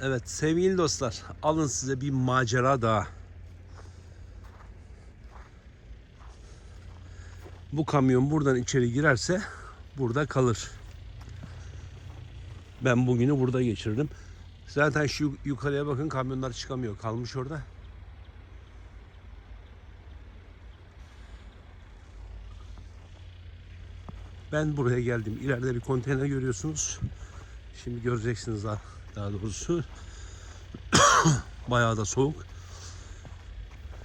Evet sevgili dostlar alın size bir macera daha. Bu kamyon buradan içeri girerse burada kalır. Ben bugünü burada geçirdim. Zaten şu yukarıya bakın kamyonlar çıkamıyor. Kalmış orada. Ben buraya geldim. İleride bir konteyner görüyorsunuz. Şimdi göreceksiniz daha, daha doğrusu. Bayağı da soğuk.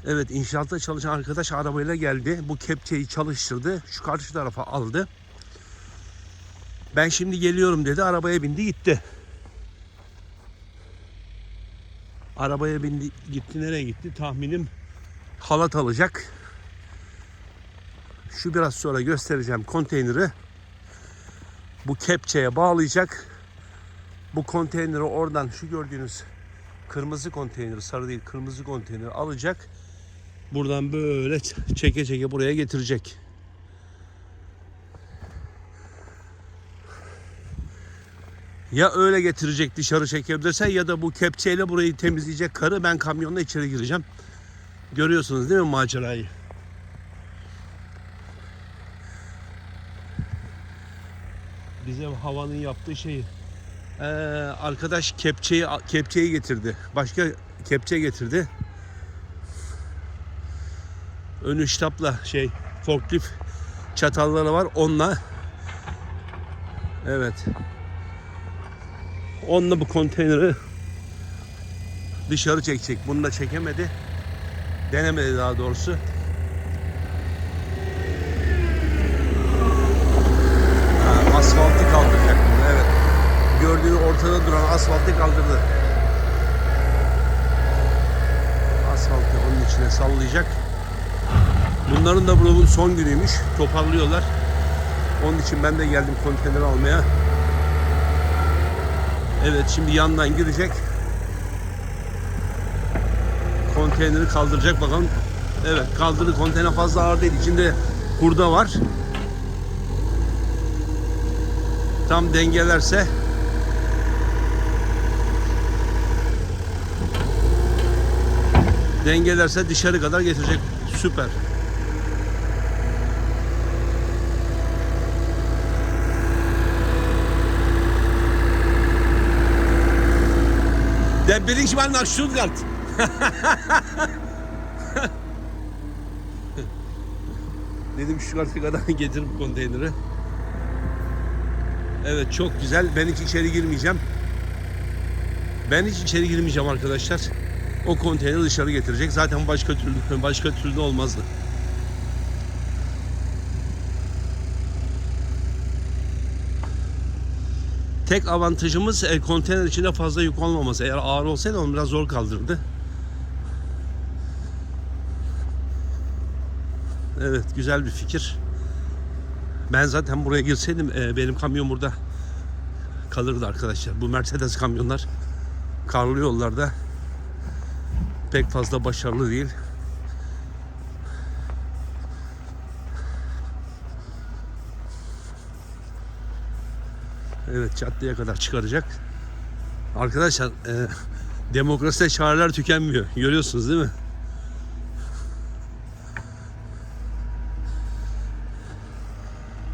Evet inşaatta çalışan arkadaş arabayla geldi. Bu kepçeyi çalıştırdı. Şu karşı tarafa aldı. Ben şimdi geliyorum dedi. Arabaya bindi gitti. Arabaya bindi gitti nereye gitti? Tahminim halat alacak. Şu biraz sonra göstereceğim konteyneri. Bu kepçeye bağlayacak. Bu konteyneri oradan şu gördüğünüz kırmızı konteyneri sarı değil kırmızı konteyneri alacak. Buradan böyle çeke çeke buraya getirecek. Ya öyle getirecek dışarı çekebilirse ya da bu kepçeyle burayı temizleyecek karı ben kamyonla içeri gireceğim. Görüyorsunuz değil mi macerayı? Bize havanın yaptığı şeyi. Ee, arkadaş kepçeyi kepçeyi getirdi. Başka kepçe getirdi. Önü ştapla şey forklift çatalları var. Onunla Evet. Onunla bu konteyneri dışarı çekecek. Bunu da çekemedi. Denemedi daha doğrusu. Ha, asfaltı kaldıracak bunu evet. Gördüğünü ortada duran asfaltı kaldırdı. Asfaltı onun içine sallayacak. Bunların da bu son günüymüş. Toparlıyorlar. Onun için ben de geldim konteyner almaya. Evet şimdi yandan girecek. Konteyneri kaldıracak bakalım. Evet kaldırdı. Konteyner fazla ağır değil. İçinde hurda var. Tam dengelerse dengelerse dışarı kadar getirecek. Süper. Der bin ich mal nach Stuttgart. Dedim Stuttgart'a kadar getir bu konteyneri. Evet çok güzel. Ben hiç içeri girmeyeceğim. Ben hiç içeri girmeyeceğim arkadaşlar. O konteyneri dışarı getirecek. Zaten başka türlü başka türlü olmazdı. Tek avantajımız e, konteyner içinde fazla yük olmaması. Eğer ağır olsaydı onu biraz zor kaldırırdı. Evet güzel bir fikir. Ben zaten buraya girseydim e, benim kamyon burada kalırdı arkadaşlar. Bu Mercedes kamyonlar karlı yollarda pek fazla başarılı değil. Evet caddeye kadar çıkaracak. Arkadaşlar e, demokraside çareler tükenmiyor. Görüyorsunuz değil mi?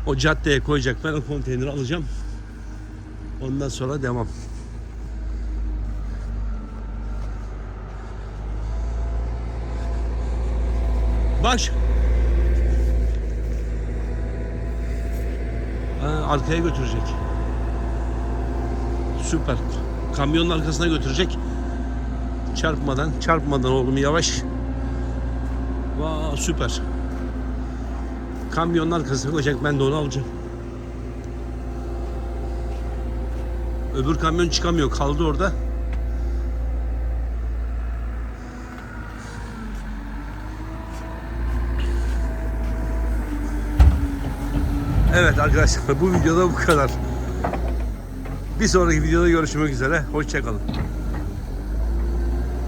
O caddeye koyacak. Ben o konteyneri alacağım. Ondan sonra devam. Baş. Ha, arkaya götürecek. Süper. Kamyonun arkasına götürecek. Çarpmadan, çarpmadan oğlum yavaş. Vaa süper. Kamyonun arkasına koyacak ben de onu alacağım. Öbür kamyon çıkamıyor kaldı orada. Evet arkadaşlar bu videoda bu kadar. Bir sonraki videoda görüşmek üzere. Hoşçakalın.